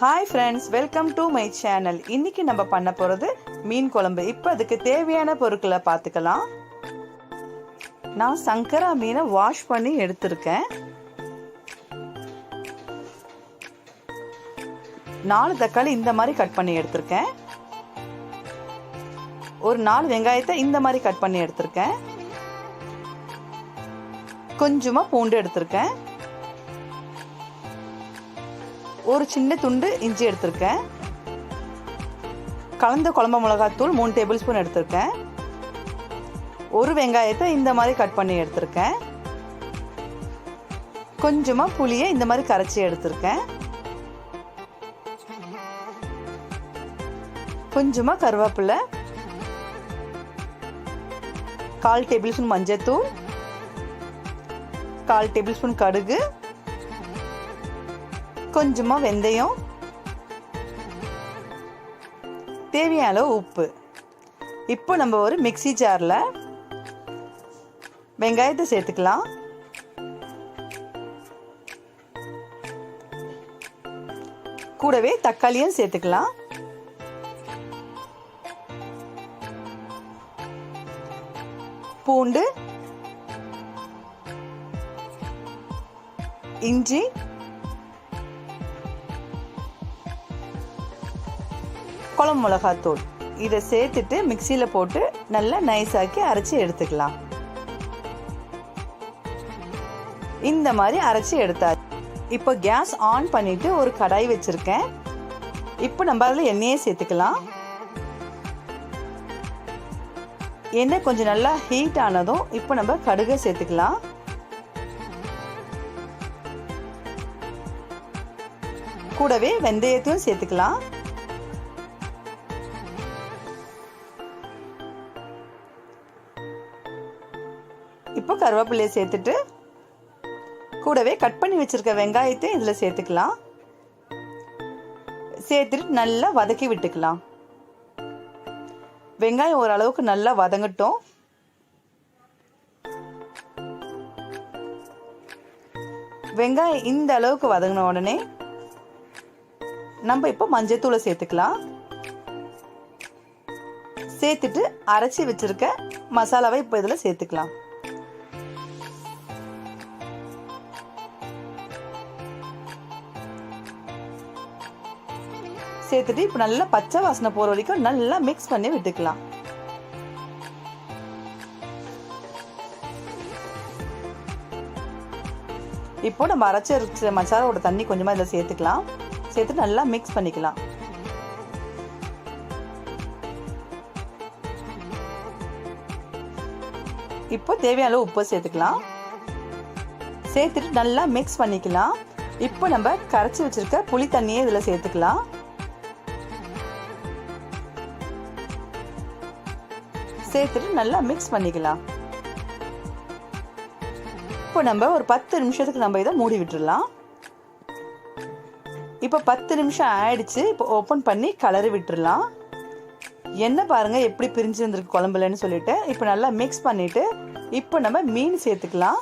Hi friends welcome to my channel இன்னைக்கு நம்ம பண்ண போகிறது மீன் குழம்பு. இப்போ அதுக்கு தேவையான பொருட்களை பார்த்துக்கலாம். நான் சங்கரா மீனை வாஷ் பண்ணி எடுத்திருக்கேன். நாலு தக்காளி இந்த மாதிரி கட் பண்ணி எடுத்திருக்கேன். ஒரு நாலு வெங்காயத்தை இந்த மாதிரி கட் பண்ணி எடுத்திருக்கேன். கொஞ்சமாக பூண்டு எடுத்திருக்கேன். ஒரு சின்ன துண்டு இஞ்சி எடுத்திருக்கேன். கலந்த குழம்பு மிளகாத்தூள் மூணு டேபிள் ஸ்பூன் எடுத்திருக்கேன். ஒரு வெங்காயத்தை இந்த மாதிரி கட் பண்ணி எடுத்திருக்கேன். கொஞ்சமாக புளியை இந்த மாதிரி கரைச்சி எடுத்திருக்கேன். கொஞ்சமாக கருவேப்பிலை. கால் டேபிள் ஸ்பூன் மஞ்சத்தூள். கால் டேபிள் ஸ்பூன் கடுகு. கொஞ்சமாக வெந்தயம் தேவையான அளவு உப்பு. இப்போ நம்ம ஒரு மிக்சி ஜாரில் வெங்காயத்தை சேர்த்துக்கலாம். கூடவே தக்காளியும் சேர்த்துக்கலாம். பூண்டு இஞ்சி குழம்பு மிளகாத்தூள். இதை சேர்த்துட்டு மிக்சியில் போட்டு நல்லா நைஸாக்கி அரைச்சி எடுத்துக்கலாம். இந்த மாதிரி அரைச்சி எடுத்தாச்சு. இப்போ கேஸ் ஆன் பண்ணிட்டு ஒரு கடாய் வச்சிருக்கேன். இப்போ நம்ம அதில் எண்ணெயை சேர்த்துக்கலாம். எண்ணெய் கொஞ்சம் நல்லா ஹீட் ஆனதும் இப்போ நம்ம கடுகை சேர்த்துக்கலாம். கூடவே வெந்தயத்தையும் சேர்த்துக்கலாம். இப்போ கருவேப்பிலையை சேர்த்துட்டு கூடவே கட் பண்ணி வச்சுருக்க வெங்காயத்தை இதில் சேர்த்துக்கலாம். சேர்த்துட்டு நல்லா வதக்கி விட்டுக்கலாம். வெங்காயம் ஓரளவுக்கு நல்லா வதங்கட்டும். வெங்காயம் இந்த அளவுக்கு வதங்கின உடனே நம்ம இப்போ மஞ்சத்தூளை சேர்த்துக்கலாம். சேர்த்துட்டு அரைச்சி வச்சிருக்க மசாலாவை இப்போ இதில் சேர்த்துக்கலாம். சேர்த்துட்டு இப்போ நல்லா பச்சை வாசனை போகிற வரைக்கும் நல்லா மிக்ஸ் பண்ணி விட்டுக்கலாம். இப்போ நம்ம அரைச்ச மசாலாவோட தண்ணி கொஞ்சமாக இதில் சேர்த்துக்கலாம். சேர்த்து நல்லா மிக்ஸ் பண்ணிக்கலாம். இப்போ தேவையான அளவு உப்பு சேர்த்துக்கலாம். சேர்த்துட்டு நல்லா மிக்ஸ் பண்ணிக்கலாம். இப்போ நம்ம கரைச்சி வச்சிருக்க புளி தண்ணியை இதில் சேர்த்துக்கலாம். சேர்த்துட்டு நல்லா மிக்ஸ் பண்ணிக்கலாம். இப்போ நம்ம ஒரு பத்து நிமிஷத்துக்கு நம்ம இதை மூடி விட்டுடலாம் இப்போ பத்து நிமிஷம் ஆயிடுச்சு. இப்போ ஓப்பன் பண்ணி கலரி விட்டுடலாம் என்ன பாருங்க எப்படி பிரிஞ்சு வந்திருக்கு குழம்புலன்னு சொல்லிட்டு. இப்போ நல்லா மிக்ஸ் பண்ணிட்டு இப்போ நம்ம மீன் சேர்த்துக்கலாம்.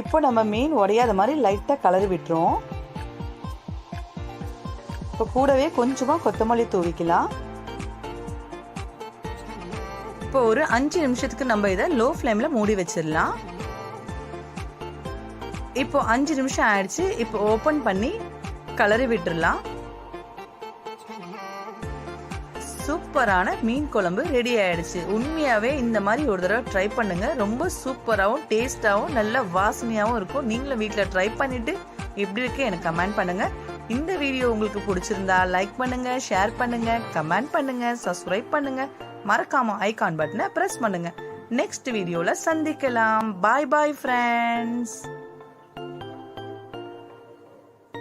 இப்போ நம்ம மீன் உடையாத மாதிரி லைட்டாக கலரி விட்டுருவோம் இப்போ கூடவே கொஞ்சமாக கொத்தமல்லி தூவிக்கலாம். இப்போ ஒரு அஞ்சு நிமிஷத்துக்கு நம்ம இதை லோ ஃப்ளேமில் மூடி வச்சிடலாம். இப்போ அஞ்சு நிமிஷம் ஆயிடுச்சு. இப்போ ஓப்பன் பண்ணி கலரி விட்டுடலாம் சூப்பரான மீன் குழம்பு ரெடி ஆயிடுச்சு. உண்மையாவே இந்த மாதிரி ஒரு தடவை ட்ரை பண்ணுங்க. ரொம்ப சூப்பராகவும் டேஸ்டாகவும் நல்ல வாசனையாகவும் இருக்கும். நீங்களும் வீட்டில் ட்ரை பண்ணிட்டு எப்படி இருக்கு எனக்கு கமெண்ட் பண்ணுங்க. இந்த வீடியோ உங்களுக்கு பிடிச்சிருந்தா லைக் பண்ணுங்க ஷேர் பண்ணுங்க கமெண்ட் பண்ணுங்க சப்ஸ்கிரைப் பண்ணுங்க. மறக்காம ஐகான் பட்டனை ப்ரெஸ் பண்ணுங்க. நெக்ஸ்ட் வீடியோவில் சந்திக்கலாம். பாய் பாய் ஃப்ரெண்ட்ஸ்